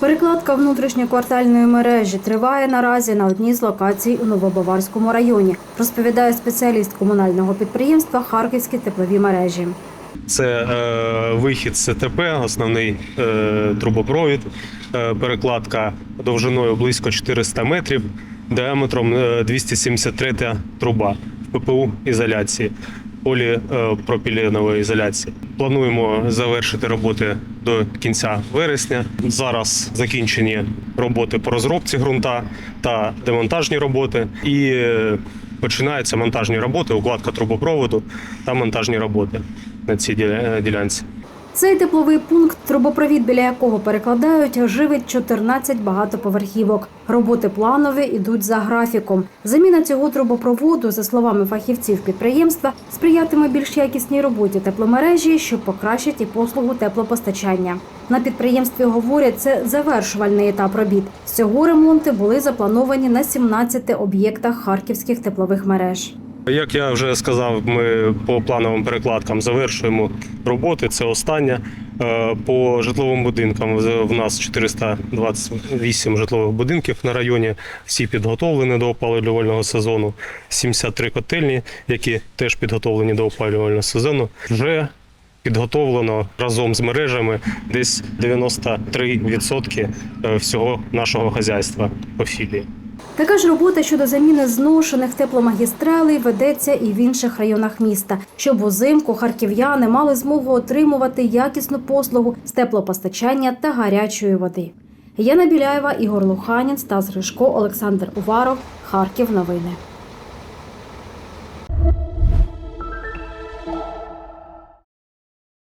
Перекладка внутрішньоквартальної мережі триває наразі на одній з локацій у Новобаварському районі, розповідає спеціаліст комунального підприємства Харківські теплові мережі. Це е, вихід з ЦТП, основний е, трубопровід, е, перекладка довжиною близько 400 метрів, діаметром е, 273 труба в ППУ ізоляції, поліпропіленової ізоляції. Плануємо завершити роботи до кінця вересня. Зараз закінчені роботи по розробці ґрунта та демонтажні роботи. І е, починаються монтажні роботи, укладка трубопроводу та монтажні роботи на цій ділянці. Цей тепловий пункт, трубопровід, біля якого перекладають, живить 14 багатоповерхівок. Роботи планові йдуть за графіком. Заміна цього трубопроводу, за словами фахівців підприємства, сприятиме більш якісній роботі тепломережі, що покращить і послугу теплопостачання. На підприємстві говорять, це завершувальний етап робіт. Всього ремонти були заплановані на 17 об'єктах харківських теплових мереж. Як я вже сказав, ми по плановим перекладкам завершуємо роботи. Це остання. Е, По житловим будинкам в нас 428 житлових будинків на районі. Всі підготовлені до опалювального сезону. 73 котельні, які теж підготовлені до опалювального сезону. Вже підготовлено разом з мережами десь 93% е, всього нашого хазяйства по філії. Така ж робота щодо заміни зношених тепломагістралей ведеться і в інших районах міста, щоб узимку харків'яни мали змогу отримувати якісну послугу з теплопостачання та гарячої води. Яна Біляєва, Ігор Луханін, Стас Гришко, Олександр Уваров, Харків. Новини.